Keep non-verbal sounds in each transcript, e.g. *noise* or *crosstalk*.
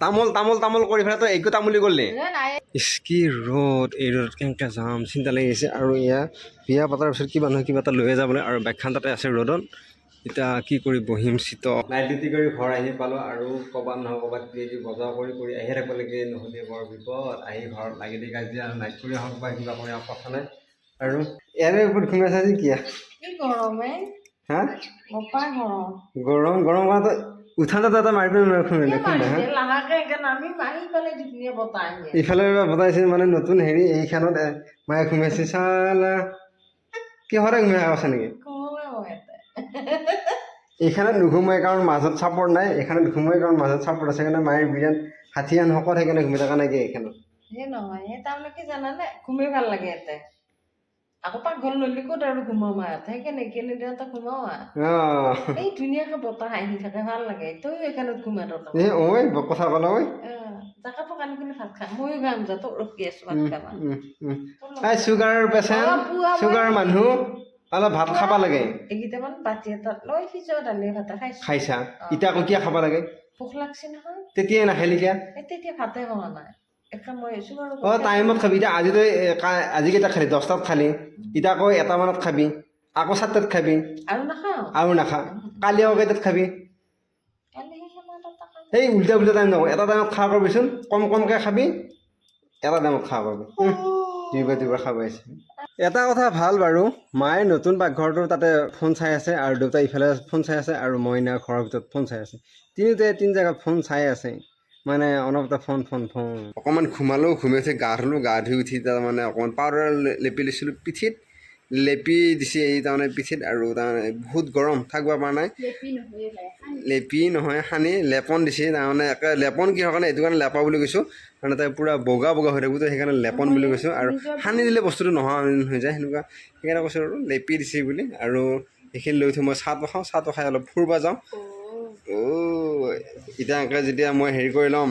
তামোল তামোল তামোল কৰি পেলাই তই একো তামোলি কৰিলি কি ৰ'দ এই ৰ'দত কেনেকৈ যাম চিন্তা লাগি গৈছে আৰু এয়া বিয়া পতাৰ পিছত কিবা নহয় কিবা এটা লৈয়ে যাবলৈ আৰু বাইকখন তাতে আছে ৰ'দত। এতিয়া কি কৰি বহিম চিত নাইট ডিউটি কৰি ঘৰ আহি পালোঁ আৰু ক'ৰবাত নহয় ক'ৰবাত কিবা কিবি বজাৰ কৰি কৰি আহি থাকিব লাগে নহ'লে বৰ বিপদ। আহি ঘৰত লাগি দি কাজিয়া নাইট কৰি হওক বা কিবা কৰি হওক কথা নাই। আৰু ইয়াৰে ওপৰত ঘুমি আছা যে কিয়া কি গৰমে গৰম। গৰম গৰম উঠাতে তাতে মাৰিব নোৱাৰে আছে। ইফালে বতাইছে মানে নতুন হেৰি এইখনত মায়ে ঘুমাইছে চালা। কিহতে ঘুমাই আছে নেকি? এইখনত নুঘুমাই কাৰণ মাজত চাপৰ্ট নাই এইখনত ঘুমাই কাৰণ মাজত চাপৰ্ট আছে কাৰণে মায়ে বিৰাট ষাঠিয়ান শকত সেইকাৰণে ঘুমি থকা নাই কি এইখনত। সেই নহয় সেই তাৰমানে কি জানানে? ঘুমেই ভালো লাগে ইয়াতে। আকৌ পাকঘৰ ললি ক'ত আৰু ঘুমাম আৰু ইয়াতে সেইকাৰণে কেনে দিনতে ঘুমাও আৰু এই ধুনীয়াকে বতাহ আহি থাকে ভাল লাগে। তইও এইখনত ঘুমা তত এই ঐ বৰ কথা ক'লা ঐ? জাকাতো কানি কিনে ভাত খা। ময়ো গাম যা তোক ৰখি আছো ভাত খাবা। উম, উম। এই চুগাৰ পেচেণ্ট অলপ পুৱা মই- চুগাৰ মানুহ অলপ ভাত খাব লাগে। এইকেইটামান বাতি এটাত লৈ সিজোৱা দালি ভাত খাইছো। খাইছা? এতিয়া আকৌ কিয় খাব লাগে? ভোক লাগছে নহয়। তেতিয়াই নাখালি কিয় তেতিয়া ভাতে খোৱা নাই। অঁ টাইমত খাবি এতিয়া। আজি তই এ, কা- আজি কেইটা খালি? দহটাত খালি? এতিয়া আকৌ এটামানত খাবি। আকৌ চাৰিটাত খাবি। আৰু নাখা কালি আকৌ কেইটাত খাবি। সেই উল্টা উল্টা টাইম নকওঁ এটা টাইমত খাব পাৰিবিচোন কম কমকৈ খাবি। এটা টাইমত খাব পাৰিবি উম, দুইবাৰ দুইবাৰ খাব আহিছে। এটা কথা ভালো বাৰু। মায়ে নতুন পাকঘৰটো তাতে ফোন চাই আছে আৰু দেউতা ইফালে ফোন চাই আছে আৰু মইনা ঘৰৰ ভিতৰত ফোন চাই আছে। তিনিওটাই তিনি জেগাত ফোন চাই আছে। মানে অনবৰতে ফোন ফোন ফোন। অকণমান ঘুমালেও ঘুমি উঠি গা ধুলোঁ গা ধুই উঠি তাৰমানে অকণমান পাউডাৰ লে- লেপি লৈছিলোঁ পিঠিত। লেপি দিছে এই তাৰমানে পিঠিত আৰু তাৰমানে বহুত গৰম থাকিব পৰা নাই। লেপি নহয় সানি। লেপন দিছে তাৰমানে একে লেপন কিহৰ কাৰণে এইটো কাৰণে লেপা বুলি কৈছোঁ। মানে তাই পূৰা বগা বগা হৈ থাকিব তো সেইকাৰণে লেপন বুলি কৈছোঁ। আৰু সানি দিলে বস্তুটো নোহোৱা হৈ যায় সেনেকুৱা। সেইকাৰণে কৈছোঁ আৰু লেপি দিছে বুলি। আৰু সেইখিনি লৈ উঠি মই চাহটো খাওঁ চাহটো খাই অলপ ফুৰিব যাওঁ। এতিয়া এনেকৈ যেতিয়া মই হেৰি কৰি ল'ম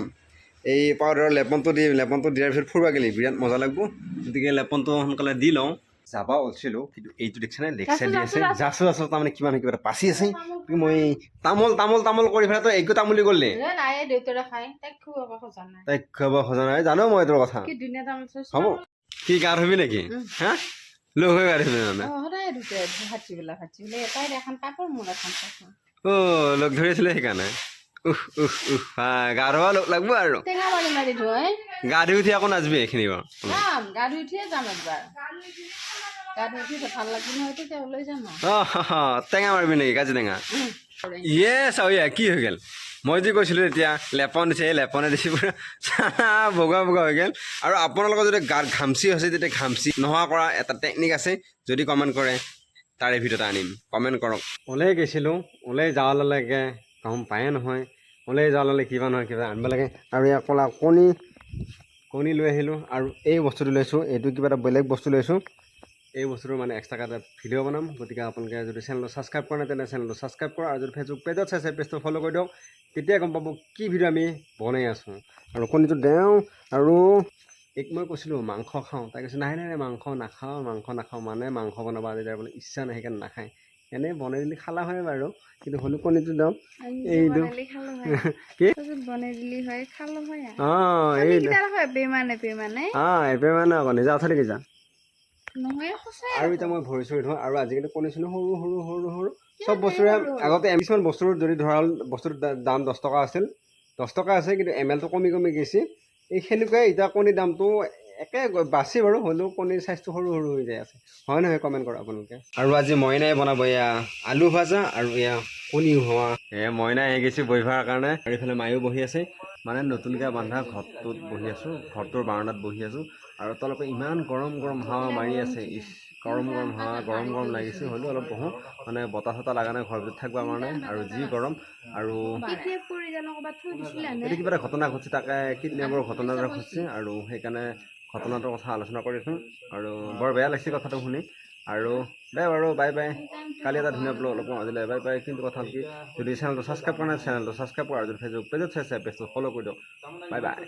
এই পাউডাৰৰ লেপনটো দি লেপনটো দিয়াৰ পিছত ফুৰিব গ'লে বিৰাট মজা লাগিব। গতিকে লেপনটো সোনকালে দি লওঁ। যাব ওলছিলোঁ কিন্তু এইটো দেখিছেনে লেকচাৰ দি আছে। জাছো জাছো তাৰমানে কিবা কিবা এটা পাচি আছে। মই তামোল তামোল তামোল কৰি পেলাই তই একো তামোলি কৰিলি তাইক খুৱাব খোজা নাই। জানো মই তোৰ কথা। হ'ব। কি গা ধুবি নেকি? হা? লগ হৈ গা ধুবি মানে। লগ ধৰি আছিলে সেইকাৰণে। উহ উহ উহ গা ধুব লগ লাগব আৰু। গা ধুই উঠি আকৌ নাচবি এইখিনি বাৰু। গা ধুই উঠিয়ে যাম একবাৰ। টেঙা মাৰিবি নেকি কাজি টেঙা? উম। ইয়েছ কি হৈ গ'ল? মই যে কৈছিলোঁ এতিয়া লেপন দিছে এই লেপনে দিছে পুৰা। বগা বগা হৈ গ'ল। আৰু আপোনালোকৰ যদি গাত ঘামচি হৈছে তেতিয়া ঘামচি নোহোৱা কৰা এটা টেকনিক আছে যদি কমেণ্ট কৰে। তাৰে ভিতৰত আনিম। কমেণ্ট কৰক। ওলাই গৈছিলোঁ, ওলাই যাৱালৈকে গম পায়ে নহয়। ওলাই যাৱালৈ কিবা নহয় কিবা আনিব লাগে। আৰু ইয়াৰ ক'লা কণী কণী লৈ আহিলোঁ। আৰু এই বস্তুটো লৈছোঁ, এইটো কিবা এটা বেলেগ বস্তু লৈছোঁ। এই বস্তুটো মানে এক্সট্ৰাকৈ এটা ভিডিঅ' বনাম। গতিকে আপোনালোকে যদি চেনেলটো ছাবস্ক্ৰাইব কৰা নাই তেনে চেনেলটো ছাবস্ক্ৰাইব কৰা। আৰু যদি ফেচবুক পেজত চাইছে পেজটো ফ'ল' কৰি দিয়ক। তেতিয়া গম পাব কি ভিডিঅ' আমি বনাই আছোঁ। আৰু কণীটো দেওঁ। আৰু এক মই কৈছিলোঁ মাংস খাওঁ তাই কৈছে নাই নাই নাই মাংস নাখাওঁ মাংস নাখাওঁ মানে মাংস বনাব আজি তাই বোলে ইচ্ছা নাই সেইকাৰণে নাখায়। এনেই বনাই দিলে খালা হয় বাৰু কিন্তু হ'লেও কণীটো দিওঁ এইটো *laughs* কি? বনাই দিলি হয় খালো হয় অঁ এই অঁ এইবাৰ মানে আকৌ নিজা দেখি যা আৰু এতিয়া মই ভৰি চৰি ধোওঁ আৰু আজিকালি কণী চণী সৰু সৰু সৰু সৰু চব বস্তুৰে আগতে এম কিছুমান বস্তুৰ যদি ধৰা হ'ল বস্তুৰ দা- দাম দহ টকা আছিল দহ টকা আছে কিন্তু এম এলটো কমি কমি গৈছে এই সেনেকুৱাই এতিয়া কণীৰ দামটো একে বাছি বাৰু হ'লেও কণীৰ চাইজটো সৰু সৰু হৈ যায় আছে। হয় নহয় কমেণ্ট কৰক আপোনালোকে? আৰু আজি মইনাই বনাব এয়া আলু ভাজা আৰু এয়া কণী হোৱা এয়া মইনাই আহি গৈছে বহিবৰ কাৰণে। আৰু এইফালে মায়ো বহি আছে। মানে নতুনকৈ বান্ধা ঘৰটোত বহি আছোঁ ঘৰটোৰ বাৰাণ্ডাত বহি আছোঁ। আৰু তলপে ইমান গৰম গৰম হাৱা মাৰি আছে ইচ গৰম গৰম হাৱা, গৰম গৰম লাগিছে হ'লেও অলপ বহোঁ মানে বতাহ চতাহ লগা নাই ঘৰৰ ভিতৰত থাকিব পৰা নাই আৰু যি গৰম আৰু এইটো কিবা এটা ঘটনা ঘটিছে, তাকে কিডনেপৰ ঘটনা এটা ঘটিছে আৰু সেইকাৰণে ঘটনাটোৰ কথা আলোচনা কৰিছোঁ আৰু বৰ বেয়া লাগিছে কথাটো শুনি আৰু দে বাৰু, বাই বাই, কালি এটা ধুনীয়া ব্লগ অলপ আজিলৈ, বাই বাই, কিন্তু কথা কি, যদি চেনেলটো ছাবস্ক্ৰাইব কৰা নাই চেনেলটো ছাবস্ক্ৰাইব কৰা আৰু যদি ফেচবুক পেজত চাইছে পেজটো ফ'ল' কৰি দিয়ক, বাই বাই।